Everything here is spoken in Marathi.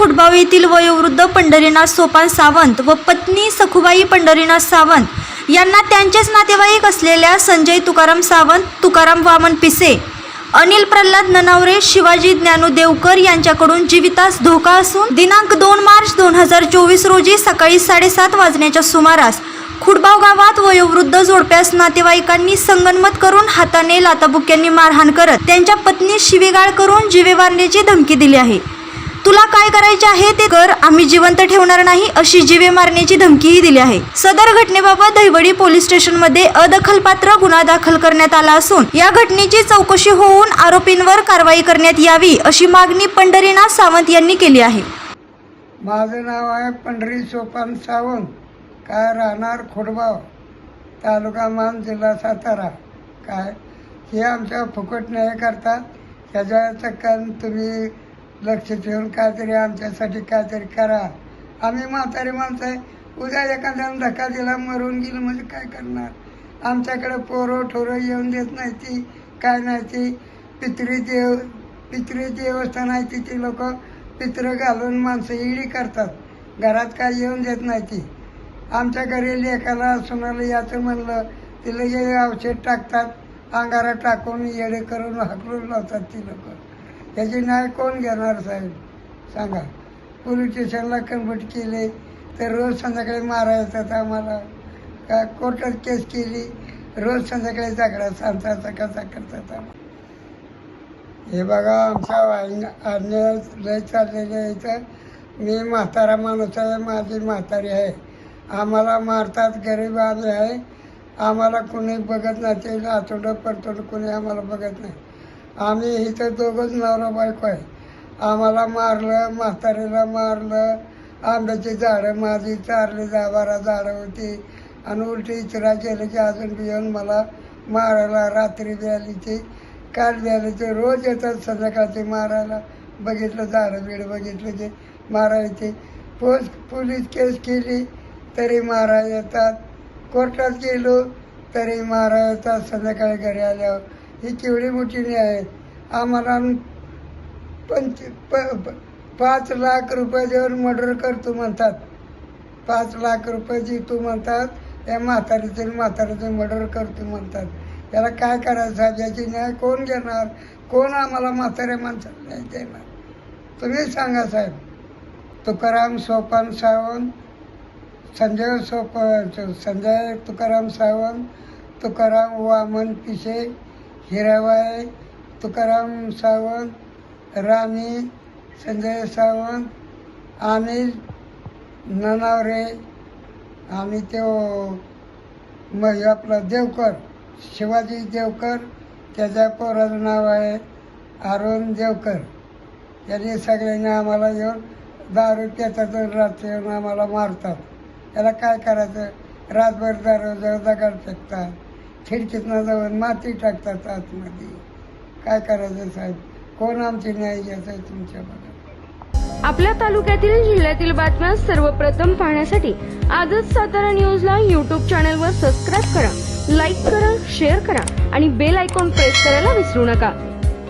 खुटबाव येथील वयोवृद्ध पंढरीनाथ सोपान सावंत व पत्नी सखुबाई पंढरीनाथ सावंत यांना त्यांचेच नातेवाईक असलेल्या संजय तुकाराम सावंत तुकाराम वामन पिसे अनिल प्रल्हाद ननावरे शिवाजी ज्ञानू देवकर यांच्याकडून जीवितास धोका असून दिनांक दोन मार्च दोन हजार चोवीस रोजी सकाळी साडेसात वाजण्याच्या सुमारास खुडबाव गावात वयोवृद्ध जोडप्यास नातेवाईकांनी संगनमत करून हाताने लाताबुक्यांनी मारहाण करत त्यांच्या पत्नी शिवेगाळ करून जीवे मारण्याची धमकी दिली आहे. तुला काय करायचे आहे ते कर. आम्ही जिवंत ठेवणार नाही अशी जीवे मारण्याची धमकीही दिली आहे. सदर घटनेबाबत दहिवडी पोलीस स्टेशनमध्ये अदखलपात्र गुन्हा दाखल करण्यात आला असून या घटनेची चौकशी होऊन आरोपींवर कारवाई करण्यात यावी अशी मागणी पंढरीनाथ सावंत यांनी केली आहे. माझं नाव आहे पंढरी सोपान सावंत. काय राहणार खोडबाव? तालुका मान जिल्हा सातारा. काय? हे आमच्या फुकट नाही करता ह्याच्या कारण तुम्ही लक्ष ठेवून काहीतरी आमच्यासाठी काहीतरी करा. आम्ही म्हातारी माणसं आहे. उद्या एखाद्यानं धक्का दिला मरून गेलं म्हणजे काय करणार? आमच्याकडे पोरं ठोरं येऊन देत नाही ती. काय नाही ती? पितरी देव पितरी देवस्थान आहे तिथे लोक पित्र घालून माणसं इडी करतात. घरात काय येऊन देत नाही ती. आमच्या घरी लेखाला सुनाला याचं म्हणलं तिला हे औषध टाकतात. अंगारा टाकून येडे करून हाकलून लावतात ती लोक. त्याची न्याय कोण घेणार साहेब? सांगा. पोलीस स्टेशनला कन्वर्ट केले तर रोज संध्याकाळी मारायचं आम्हाला. का कोर्टात केस केली रोज संध्याकाळी जागडा सांगता कसा करतात आम्हाला. हे बघा आमच्या अन्याय लय चाललेले आहे इथं. मी म्हातारा माणूस आहे माझी म्हातारी आहे. आम्हाला मारतात गरीब आले आहे. आम्हाला कोणी बघत नाही ते आठवडं परतोडं कोणी आम्हाला बघत नाही. आम्ही इथं दोघंच नवरा बायको आहे. आम्हाला मारलं म्हातारीला मारलं आंब्याची झाडं माझी चारली दहा बारा झाडं होती. आणि उलटी इचरा केली की अजून बी येऊन मला मारायला रात्री बी ती काल बी ते. रोज येतात संध्याकाळचे मारायला. बघितलं झाडं बिडं बघितलं ते मारायचे पोस पोलीस केस केली तरी मारा येतात. कोर्टात गेलो तरी मारा येतात. संध्याकाळी घरी आल्यावर. ही केवढी मोठी न्याय आहे. आम्हाला पंच प प- पाच लाख रुपये देऊन मर्डर करतो म्हणतात. पाच लाख रुपये तू म्हणतात या म्हातारीचे म्हातारीचे मर्डर करतो म्हणतात. याला काय करायचं? साहेब याची न्याय कोण घेणार? कोण आम्हाला म्हाताऱ्या माणसाला न्याय देणार? तुम्ही सांगा साहेब. तुकाराम सोपान सावंत संजय सोप संजय तुकाराम सावंत तुकाराम वामन पिशे हिराबाई तुकाराम सावंत राणी संजय सावंत अनिल ननावरे आणि तो मग आपलं देवकर शिवाजी देवकर त्याच्या पोराचं नाव आहे अरुण देवकर. यांनी सगळ्यांनी आम्हाला येऊन दारू पितात आणि रात्री येऊन आम्हाला मारतात. याला काय करायचं? रातभर दारू जवळ दगड फेकतात खिडकीतनं जाऊन माती टाकतात आतमध्ये. काय करायचं साहेब? कोण आमची न्याय घ्यायचं तुमच्या बघा आपल्या तालुक्यातील जिल्ह्यातील बातम्या सर्वप्रथम पाहण्यासाठी आजच सातारा न्यूजला यूट्यूब चॅनलवर सबस्क्राईब करा लाईक करा शेअर करा आणि बेल आयकॉन प्रेस करायला विसरू नका.